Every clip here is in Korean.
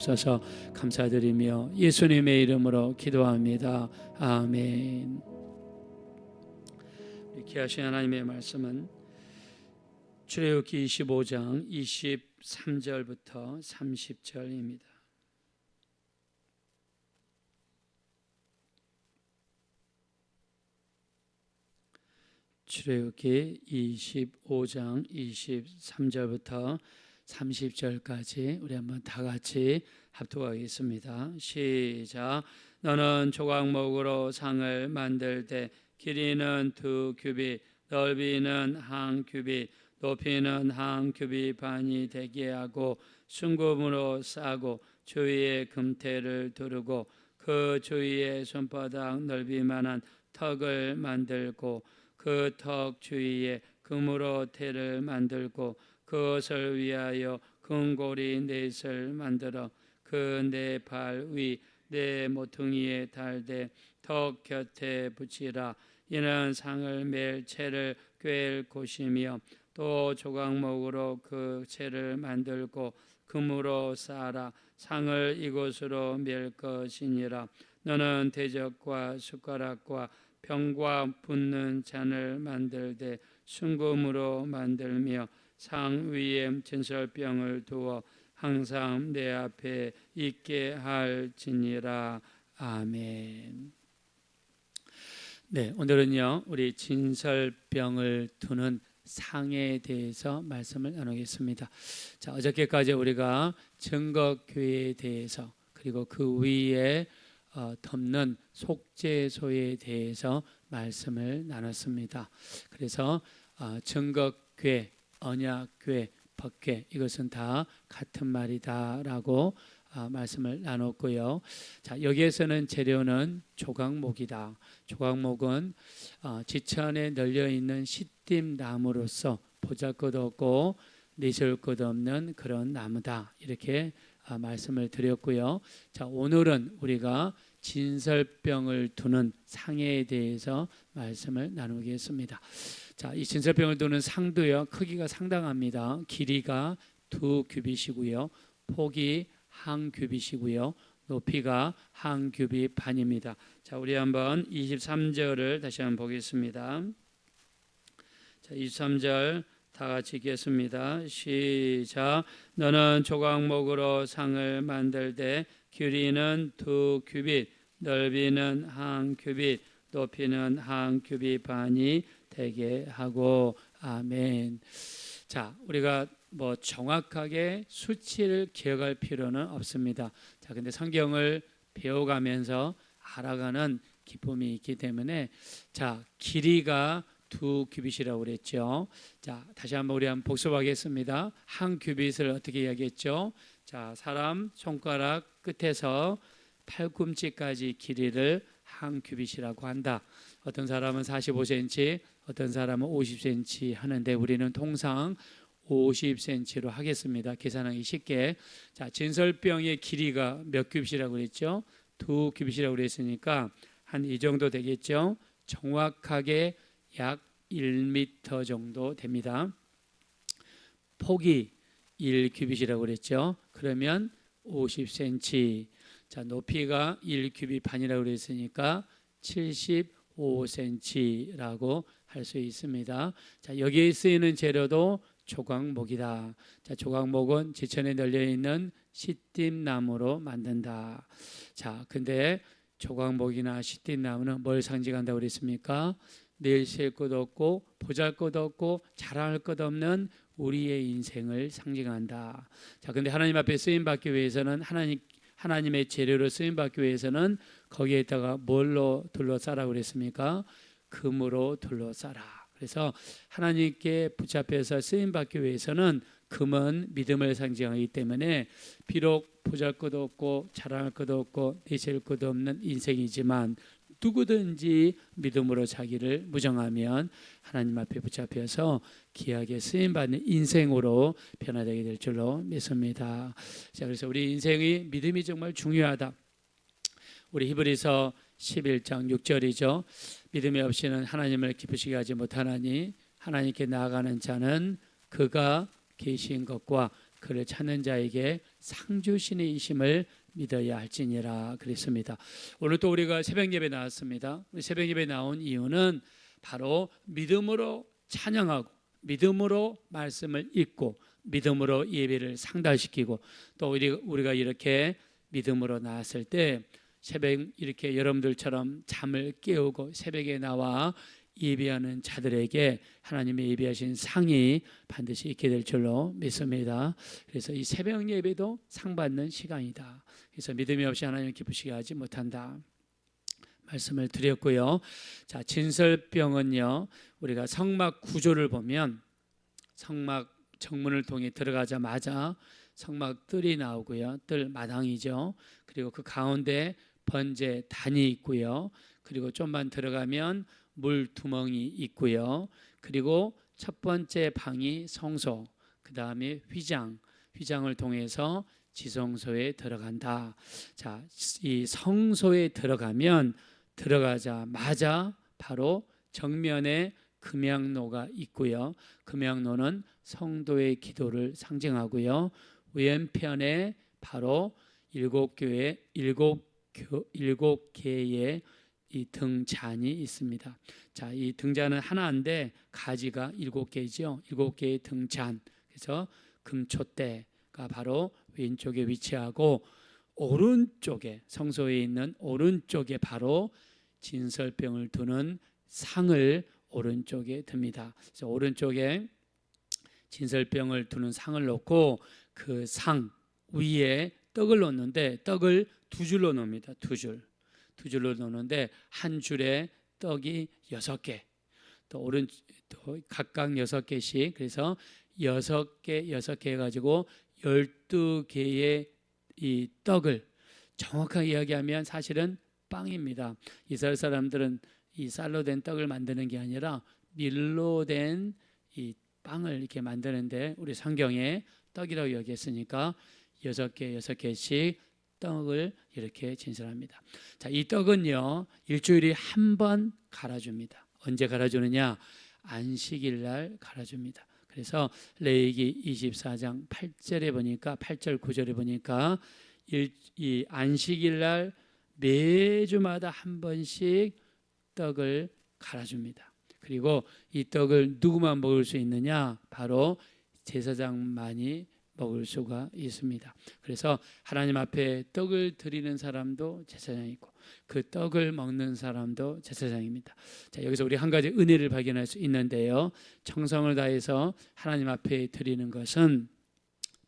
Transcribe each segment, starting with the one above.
주셔서 감사드리며 예수님의 이름으로 기도합니다. 아멘. 이렇게 하신 하나님의 말씀은 출애굽기 25장 23절부터 30절입니다. 출애굽기 25장 23절부터 30절까지 우리 한번 다 같이 합독하겠습니다. 시작. 너는 조각목으로 상을 만들 때 길이는 두 규빗, 넓이는 한 규빗, 높이는 한 규빗 반이 되게 하고 순금으로 싸고 주위에 금태를 두르고 그 주위에 손바닥 넓이만한 턱을 만들고 그 턱 주위에 금으로 태를 만들고 그것을 위하여 금고리 넷을 만들어 그 네 발 위 네 모퉁이에 달되 턱 곁에 붙이라. 이는 상을 맬 채를 꿰일 곳이며 또 조각목으로 그 채를 만들고 금으로 쌓아라. 상을 이곳으로 맬 것이니라. 너는 대적과 숟가락과 병과 붓는 잔을 만들되 순금으로 만들며 상 위에 진설병을 두어 항상 내 앞에 있게 할지니라 아멘. 네, 오늘은요 우리 진설병을 두는 상에 대해서 말씀을 나누겠습니다. 자, 어저께까지 우리가 증거교회에 대해서 그리고 그 위에 어, 덮는 속죄소에 대해서 말씀을 나눴습니다. 그래서 어, 증거교회, 언약 교회, 법궤 이것은 다 같은 말이다라고 아, 말씀을 나눴고요. 자 여기에서는 재료는 조각목이다. 조각목은 어, 지천에 널려 있는 시딤 나무로서 보잘것없고 내세울 것 없는 그런 나무다. 이렇게 아, 말씀을 드렸고요. 자 오늘은 우리가 진설병을 두는 상해에 대해서 말씀을 나누겠습니다. 자, 이 진설병을 두는 상도요 크기가 상당합니다. 길이가 두 규빗이고요, 폭이 한 규빗이고요, 높이가 한 규빗 반입니다. 자, 우리 한번 23절을 다시 한번 보겠습니다. 자, 23절 다 같이 읽겠습니다. 시작. 너는 조각목으로 상을 만들 때 길이는 두 규빗, 넓이는 한 규빗, 높이는 한 규빗 반이 되게 하고 아멘. 자, 우리가 뭐 정확하게 수치를 기억할 필요는 없습니다. 자, 근데 성경을 배워가면서 알아가는 기쁨이 있기 때문에 자, 길이가 두 규빗이라고 그랬죠. 자, 다시 한번 우리 한번 복습하겠습니다. 한 규빗을 어떻게 이야기했죠? 자, 사람 손가락 끝에서 팔꿈치까지 길이를 한 규빗이라고 한다. 어떤 사람은 45cm, 어떤 사람은 50cm 하는데 우리는 통상 50cm로 하겠습니다. 계산하기 쉽게. 자, 진설병의 길이가 몇 규빗이라고 그랬죠? 두 규빗이라고 그랬으니까 한 이 정도 되겠죠? 정확하게 약 1m 정도 됩니다. 폭이 1규빗이라고 그랬죠? 그러면 50cm. 자, 높이가 1규빗 반이라고 그랬으니까 75cm라고 할 수 있습니다. 자, 여기에 쓰이는 재료도 조각목이다. 자, 조각목은 지천에 널려 있는 시띠나무로 만든다. 자, 근데 조각목이나 시띠나무는 뭘 상징한다고 그랬습니까? 내쉴 것 없고 보잘 것 없고 자랑할 것 없는 우리의 인생을 상징한다. 자, 근데 하나님 앞에 쓰임 받기 위해서는 하나님 하나님의 재료로 쓰임 받기 위해서는 거기에다가 뭘로 둘러싸라 그랬습니까? 금으로 둘러싸라. 그래서 하나님께 붙잡혀서 쓰임 받기 위해서는 금은 믿음을 상징하기 때문에 비록 보잘것 없고 자랑할 것 없고 내실 것 없는 인생이지만 누구든지 믿음으로 자기를 무정하면 하나님 앞에 붙잡혀서 귀하게 쓰임 받는 인생으로 변화되게 될 줄로 믿습니다. 자, 그래서 우리 인생의 믿음이 정말 중요하다. 우리 히브리서 11장 6절이죠. 믿음이 없이는 하나님을 기쁘시게 하지 못하나니 하나님께 나아가는 자는 그가 계신 것과 그를 찾는 자에게 상주신의 이심을 믿어야 할지니라 그랬습니다. 오늘 또 우리가 새벽 예배 나왔습니다. 새벽 예배 나온 이유는 바로 믿음으로 찬양하고 믿음으로 말씀을 읽고 믿음으로 예배를 상달시키고 또 우리 우리가 이렇게 믿음으로 나왔을 때 새벽 이렇게 여러분들처럼 잠을 깨우고 새벽에 나와 예배하는 자들에게 하나님의 예배하신 상이 반드시 있게 될 줄로 믿습니다. 그래서 이 새벽 예배도 상 받는 시간이다. 그래서 믿음이 없이 하나님 기쁘시게 하지 못한다. 말씀을 드렸고요. 자, 진설병은요. 우리가 성막 구조를 보면 성막 정문을 통해 들어가자마자 성막 뜰이 나오고요. 뜰 마당이죠. 그리고 그 가운데 번제 단이 있고요. 그리고 좀만 들어가면 물 두멍이 있고요. 그리고 첫 번째 방이 성소, 그 다음에 휘장, 휘장을 통해서 지성소에 들어간다. 자, 이 성소에 들어가면 들어가자마자 바로 정면에 금양로가 있고요. 금양로는 성도의 기도를 상징하고요. 왼편에 바로 일곱 교회 일곱 교 일곱 개의 이 등잔이 있습니다. 자, 이 등잔은 하나인데 가지가 일곱 개죠. 일곱 개의 등잔. 그래서 금초대가 바로 왼쪽에 위치하고 오른쪽에 성소에 있는 오른쪽에 바로 진설병을 두는 상을 오른쪽에 듭니다. 그래서 오른쪽에 진설병을 두는 상을 놓고 그 상 위에 떡을 놓는데 떡을 두 줄로 놓습니다. 두 줄. 두 줄로 놓는데 한 줄에 떡이 여섯 개. 또 오른 또 각각 여섯 개씩 그래서 여섯 개 여섯 개 가지고 열두 개의 이 떡을 정확하게 이야기하면 사실은 빵입니다. 이스라엘 사람들은 이 쌀로 된 떡을 만드는 게 아니라 밀로 된 이 빵을 이렇게 만드는데 우리 성경에 떡이라고 여기했으니까 여섯 개 여섯 개씩 떡을 이렇게 진설합니다. 자, 이 떡은요 일주일에 한 번 갈아줍니다. 언제 갈아주느냐? 안식일 날 갈아줍니다. 그래서 레이기 24장 8절에 보니까 8절 9절에 보니까 일, 이 안식일 날 매주마다 한 번씩 떡을 갈아줍니다. 그리고 이 떡을 누구만 먹을 수 있느냐? 바로 제사장만이 먹을 수가 있습니다. 그래서 하나님 앞에 떡을 드리는 사람도 제사장이고 그 떡을 먹는 사람도 제사장입니다. 자, 여기서 우리 한 가지 은혜를 발견할 수 있는데요. 청성을 다해서 하나님 앞에 드리는 것은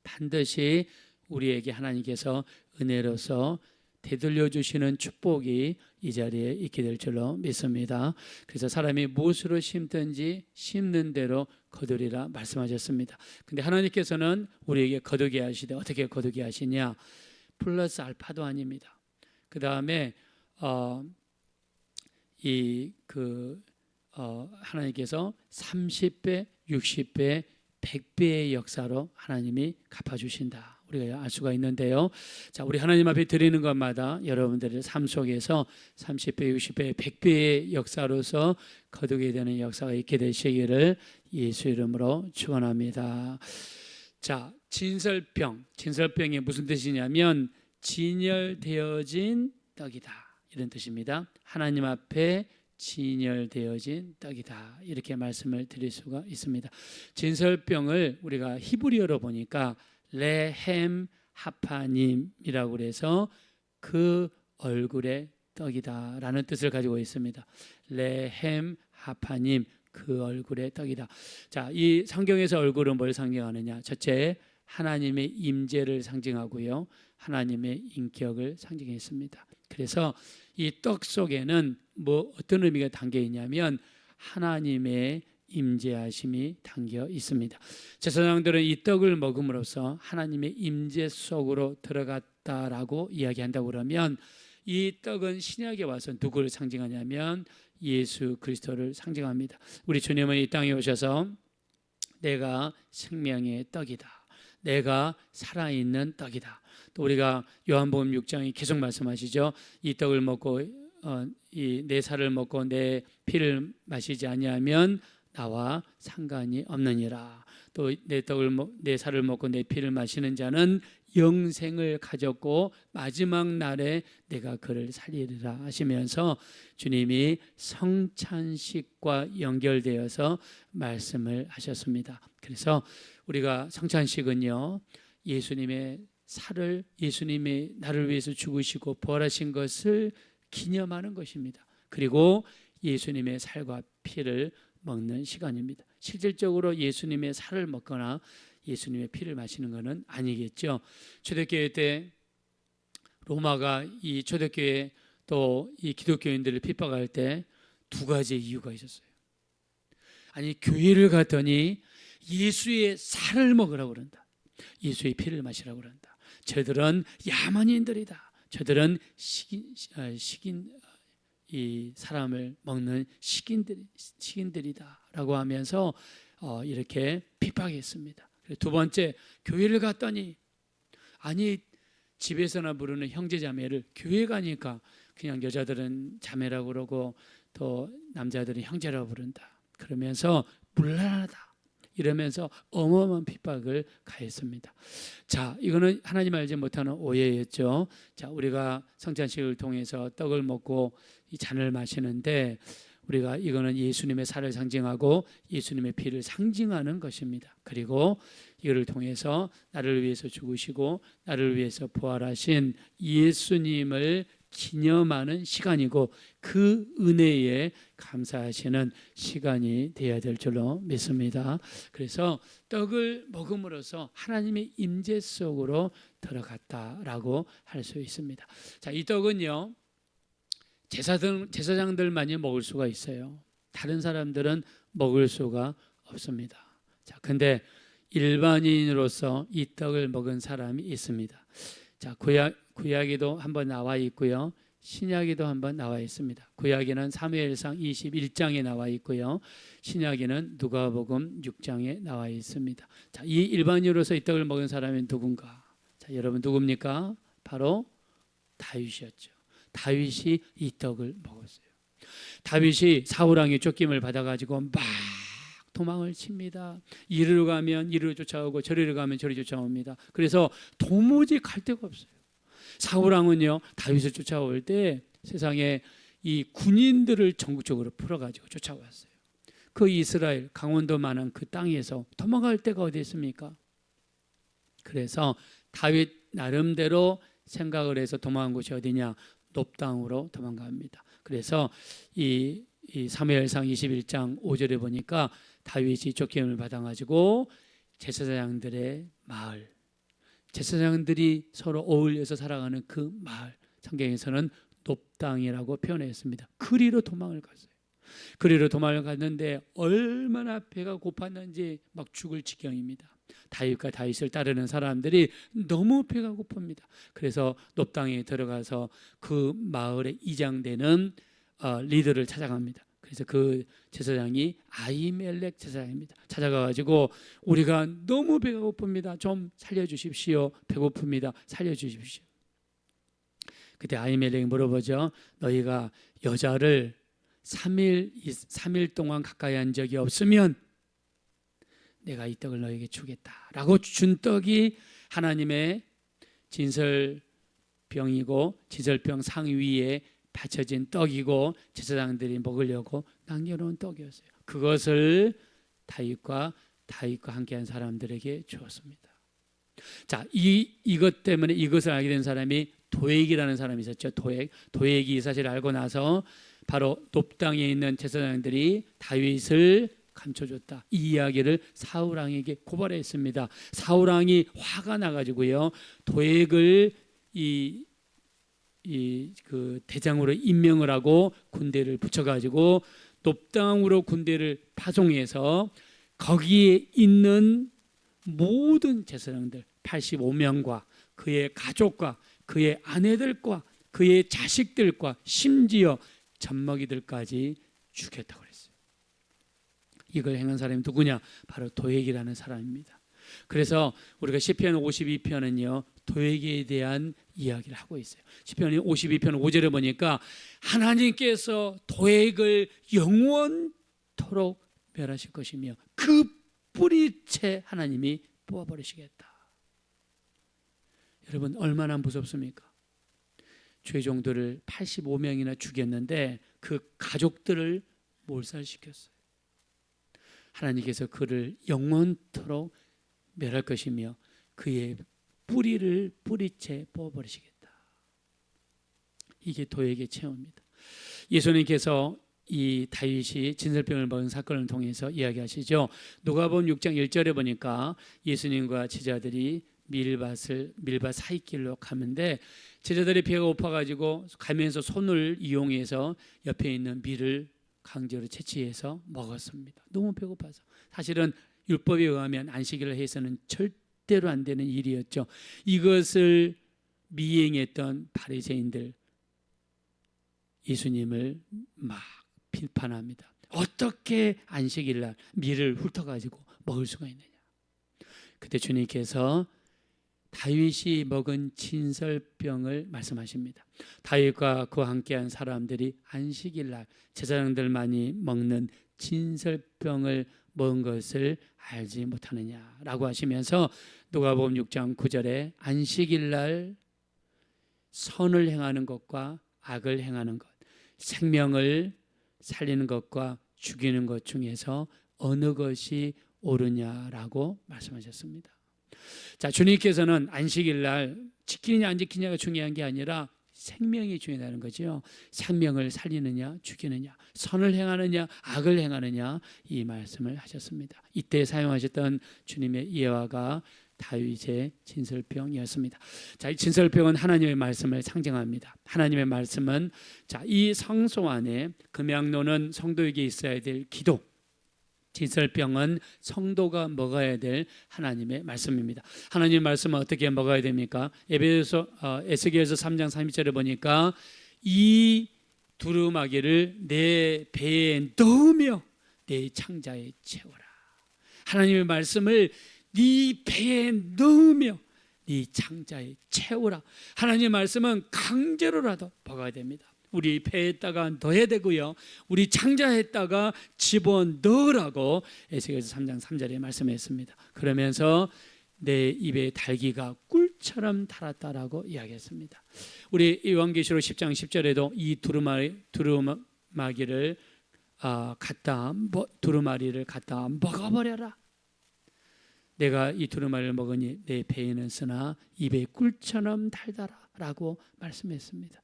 반드시 우리에게 하나님께서 은혜로서 되돌려 주시는 축복이 이 자리에 있게 될 줄로 믿습니다. 그래서 사람이 무엇으로 심든지 심는 대로 거두리라 말씀하셨습니다. 근데 하나님께서는 우리에게 거두게 하시되 어떻게 거두게 하시냐? 플러스 알파도 아닙니다. 그 다음에 어, 이그 어, 하나님께서 30배, 60배, 100배의 역사로 하나님이 갚아주신다. 우리가 알 수가 있는데요. 자, 우리 하나님 앞에 드리는 것마다 여러분들의 삶 속에서 30배, 60배, 100배의 역사로서 거두게 되는 역사가 있게 되시기를 예수 이름으로 축원합니다. 자, 진설병. 진설병이 무슨 뜻이냐면 진열되어진 떡이다. 이런 뜻입니다. 하나님 앞에 진열되어진 떡이다. 이렇게 말씀을 드릴 수가 있습니다. 진설병을 우리가 히브리어로 보니까 레헴 하파님이라고 그래서 그 얼굴의 떡이다라는 뜻을 가지고 있습니다. 레헴 하파님 그 얼굴의 떡이다. 자, 이 성경에서 얼굴은 뭘 상징하느냐? 첫째, 하나님의 임재를 상징하고요. 하나님의 인격을 상징했습니다. 그래서 이 떡 속에는 뭐 어떤 의미가 담겨 있냐면 하나님의 임재하심이 담겨 있습니다. 제사장들은 이 떡을 먹음으로써 하나님의 임재 속으로 들어갔다라고 이야기한다고 그러면 이 떡은 신약에 와서 누구를 상징하냐면 예수 그리스도를 상징합니다. 우리 주님은 이 땅에 오셔서 내가 생명의 떡이다. 내가 살아있는 떡이다. 또 우리가 요한복음 6장에 계속 말씀하시죠. 이 떡을 먹고 어, 이내 살을 먹고 내 피를 마시지 아니하면 나와 상관이 없느니라. 또 내 떡을 먹- 내 살을 먹고 내 피를 마시는 자는 영생을 가졌고 마지막 날에 내가 그를 살리리라 하시면서 주님이 성찬식과 연결되어서 말씀을 하셨습니다. 그래서 우리가 성찬식은요 예수님의 살을 예수님이 나를 위해서 죽으시고 부활하신 것을 기념하는 것입니다. 그리고 예수님의 살과 피를 먹는 시간입니다. 실질적으로 예수님의 살을 먹거나 예수님의 피를 마시는 것은 아니겠죠. 초대교회 때 로마가 이 초대교회 또 이 기독교인들을 핍박할 때 두 가지 이유가 있었어요. 아니 교회를 갔더니 예수의 살을 먹으라고 그런다. 예수의 피를 마시라고 그런다. 저들은 야만인들이다. 저들은 식인, 아, 식인 이 사람을 먹는 식인들 식인들이다라고 하면서 어, 이렇게 핍박했습니다. 두 번째 교회를 갔더니 아니 집에서나 부르는 형제 자매를 교회 가니까 그냥 여자들은 자매라고 그러고 또 남자들은 형제라고 부른다. 그러면서 물란하다. 이러면서 어마어마한 핍박을 가했습니다. 자, 이거는 하나님 알지 못하는 오해였죠. 자, 우리가 성찬식을 통해서 떡을 먹고 이 잔을 마시는데 우리가 이거는 예수님의 살을 상징하고 예수님의 피를 상징하는 것입니다. 그리고 이거를 통해서 나를 위해서 죽으시고 나를 위해서 부활하신 예수님을 기념하는 시간이고 그 은혜에 감사하시는 시간이 되어야 될 줄로 믿습니다. 그래서 떡을 먹음으로써 하나님의 임재 속으로 들어갔다라고 할 수 있습니다. 자, 이 떡은요. 제사장 제사장들만이 먹을 수가 있어요. 다른 사람들은 먹을 수가 없습니다. 자, 근데 일반인으로서 이 떡을 먹은 사람이 있습니다. 자, 구약 구약에도 한번 나와 있고요. 신약에도 한번 나와 있습니다. 구약에는 사무엘상 21장에 나와 있고요. 신약에는 누가복음 6장에 나와 있습니다. 자, 이 일반인으로서 이 떡을 먹은 사람은 누군가? 자, 여러분 누굽니까? 바로 다윗이었죠. 다윗이 이 떡을 먹었어요. 다윗이 사울 왕의 쫓김을 받아 가지고 막 도망을 칩니다. 이리로 가면 이리로 쫓아오고 저리로 가면 저리 쫓아옵니다. 그래서 도무지 갈 데가 없어요. 사울 왕은요 다윗을 쫓아올 때 세상에 이 군인들을 전국적으로 풀어가지고 쫓아왔어요. 그 이스라엘 강원도 만한 그 땅에서 도망갈 데가 어디 있습니까? 그래서 다윗 나름대로 생각을 해서 도망간 곳이 어디냐? 높당으로 도망갑니다. 그래서 이, 이 사무엘상 21장 5절에 보니까 다윗이 쫓김을 받아가지고 제사장들의 마을, 제사장들이 서로 어울려서 살아가는 그 마을, 성경에서는 높당이라고 표현했습니다. 그리로 도망을 갔어요. 그리로 도망을 갔는데 얼마나 배가 고팠는지 막 죽을 지경입니다. 다윗과 다윗을 따르는 사람들이 너무 배가 고픕니다. 그래서 높당에 들어가서 그 마을의 이장되는 어, 리더를 찾아갑니다. 그래서 그 제사장이 아이멜렉 제사장입니다. 찾아가가지고 우리가 너무 배가 고픕니다. 좀 살려주십시오. 배고픕니다. 살려주십시오. 그때 아이멜렉이 물어보죠. 너희가 여자를 3일 3일 동안 가까이 한 적이 없으면 내가 이 떡을 너에게 주겠다 라고 준 떡이 하나님의 진설병이고 지설병 상위에 받쳐진 떡이고 제사장들이 먹으려고 남겨놓은 떡이었어요. 그것을 다윗과 다윗과 함께한 사람들에게 주었습니다. 자, 이 이것 때문에 이것을 알게 된 사람이 도액이라는 사람이 있었죠. 도액, 도액이 이 사실을 알고 나서 바로 높당에 있는 제사장들이 다윗을 감춰줬다. 이 이야기를 사울 왕에게 고발했습니다. 사울 왕이 화가 나가지고요 도액을 이 이 그 대장으로 임명을 하고 군대를 붙여가지고 높당으로 군대를 파송해서 거기에 있는 모든 제사장들 85명과 그의 가족과 그의 아내들과 그의 자식들과 심지어 젖먹이들까지 죽였다고 그랬어요. 이걸 행한 사람이 누구냐? 바로 도액이라는 사람입니다. 그래서 우리가 시편 52편은요 도액에 대한 이야기를 하고 있어요. 시편 52편 5절에 보니까 하나님께서 도액을 영원토록 멸하실 것이며 그 뿌리채 하나님이 뽑아버리시겠다. 여러분 얼마나 무섭습니까? 죄종들을 85명이나 죽였는데 그 가족들을 몰살시켰어요. 하나님께서 그를 영원토록 멸할 것이며 그의 뿌리를 뿌리채 뽑아버리시겠다. 이게 도액의 체험입니다. 예수님께서 이 다윗이 진설병을 먹은 사건을 통해서 이야기하시죠. 누가복음 6장 1절에 보니까 예수님과 제자들이 밀밭을 밀밭 사이길로 가는데 제자들이 배가 고파 가지고 가면서 손을 이용해서 옆에 있는 밀을 강제로 채취해서 먹었습니다. 너무 배고파서 사실은 율법에 의하면 안식일을 해서는 절 대로 안 되는 일이었죠. 이것을 미행했던 바리새인들 예수님을 막 비판합니다. 어떻게 안식일 날 밀을 훑어가지고 먹을 수가 있느냐? 그때 주님께서 다윗이 먹은 진설병을 말씀하십니다. 다윗과 그와 함께한 사람들이 안식일 날 제사장들만이 먹는 진설병을 먹은 것을 알지 못하느냐라고 하시면서 누가복음 6장 9절에 안식일 날 선을 행하는 것과 악을 행하는 것, 생명을 살리는 것과 죽이는 것 중에서 어느 것이 옳으냐라고 말씀하셨습니다. 자, 주님께서는 안식일 날 지키느냐 안 지키느냐가 중요한 게 아니라 생명이 중요하다는 거죠. 생명을 살리느냐 죽이느냐 선을 행하느냐 악을 행하느냐 이 말씀을 하셨습니다. 이때 사용하셨던 주님의 예화가 다윗의 진설병이었습니다. 자, 이 진설병은 하나님의 말씀을 상징합니다. 하나님의 말씀은 자, 이 성소 안에 금양로는 성도에게 있어야 될 기도 진설병은 성도가 먹어야 될 하나님의 말씀입니다. 하나님의 말씀은 어떻게 먹어야 됩니까? 에베소 어, 에스겔서 3장 32절에 보니까 이 두루마기를 내 배에 넣으며 내 창자에 채워라. 하나님의 말씀을 네 배에 넣으며 네 창자에 채우라. 하나님의 말씀은 강제로라도 먹어야 됩니다. 우리 배에다가 넣어야 되고요. 우리 창자에다가 집어 넣으라고 에스겔서 3장 3절에 말씀했습니다. 그러면서 내 입에 달기가 꿀처럼 달았다라고 이야기했습니다. 우리 요한계시록 10장 10절에도 이 두루마리 두루마기를 아, 갖다 두루마리를 갖다 먹어버려라. 내가 이 두루마리를 먹으니 내 배에는 쓰나 입에 꿀처럼 달다라라고 말씀했습니다.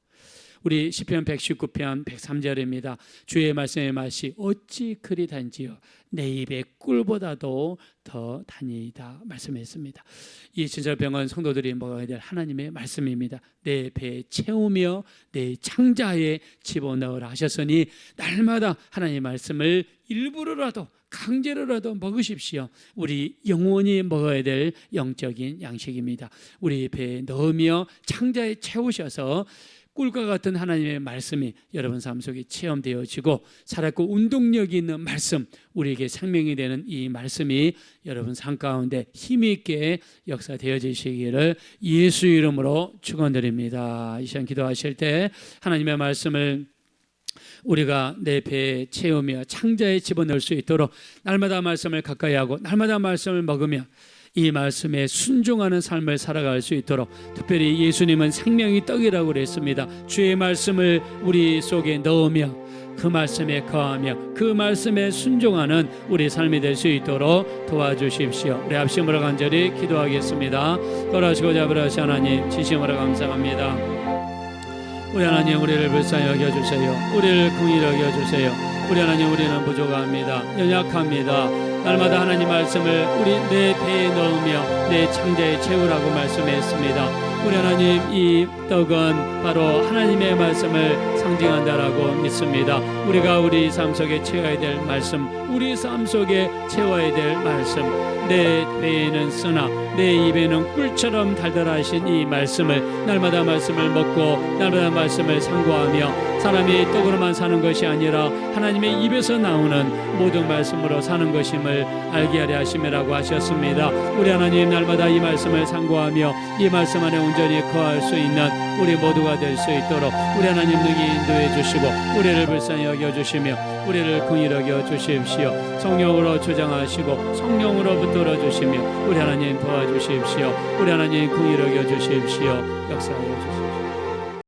우리 시편 119편 103절입니다. 주의 말씀의 맛이 어찌 그리 단지요 내 입의 꿀보다도 더 단이다 말씀했습니다. 이 진설병은 성도들이 먹어야 될 하나님의 말씀입니다. 내 배에 채우며 내 창자에 집어넣으라 하셨으니 날마다 하나님의 말씀을 일부러라도 강제로라도 먹으십시오. 우리 영원히 먹어야 될 영적인 양식입니다. 우리 배에 넣으며 창자에 채우셔서 꿀과 같은 하나님의 말씀이 여러분 삶 속에 체험되어지고 살았고 운동력이 있는 말씀, 우리에게 생명이 되는 이 말씀이 여러분 삶 가운데 힘 있게 역사되어지시기를 예수 이름으로 축원드립니다. 이 시간 기도하실 때 하나님의 말씀을 우리가 내 배에 채우며 창자에 집어넣을 수 있도록 날마다 말씀을 가까이 하고 날마다 말씀을 먹으며 이 말씀에 순종하는 삶을 살아갈 수 있도록 특별히 예수님은 생명이 떡이라고 그랬습니다. 주의 말씀을 우리 속에 넣으며 그 말씀에 거하며 그 말씀에 순종하는 우리 삶이 될 수 있도록 도와주십시오. 우리 합심으로 간절히 기도하겠습니다. 걸어시고 잡으라시 하나님 지심으로 감사합니다. 우리 하나님 우리를 불쌍히 여겨주세요. 우리를 긍휼히 여겨주세요. 우리 하나님 우리는 부족합니다. 연약합니다. 날마다 하나님 말씀을 우리 내 배에 넣으며 내 창자에 채우라고 말씀했습니다. 우리 하나님 이 떡은 바로 하나님의 말씀을 상징한다라고 믿습니다. 우리가 우리 삶 속에 채워야 될 말씀, 우리 삶 속에 채워야 될 말씀. 내 배에는 쓰나 내 입에는 꿀처럼 달달하신 이 말씀을 날마다 말씀을 먹고 날마다 말씀을 상고하며 사람이 떡으로만 사는 것이 아니라 하나님의 입에서 나오는 모든 말씀으로 사는 것임을 알게 하려 하심이라고 하셨습니다. 우리 하나님 날마다 이 말씀을 상고하며 이 말씀 안에 온전히 거할 수 있는 우리 모두가 될 수 있도록 우리 하나님 능히 인도해 주시고 우리를 불쌍히 여겨 주시며 우리를 긍휼하여 주십시오. 성령으로 주장하시고 성령으로 붙들어 주시며 우리 하나님 도와주십시오. 우리 하나님 긍휼하여 주십시오. 역사하여 주십시오.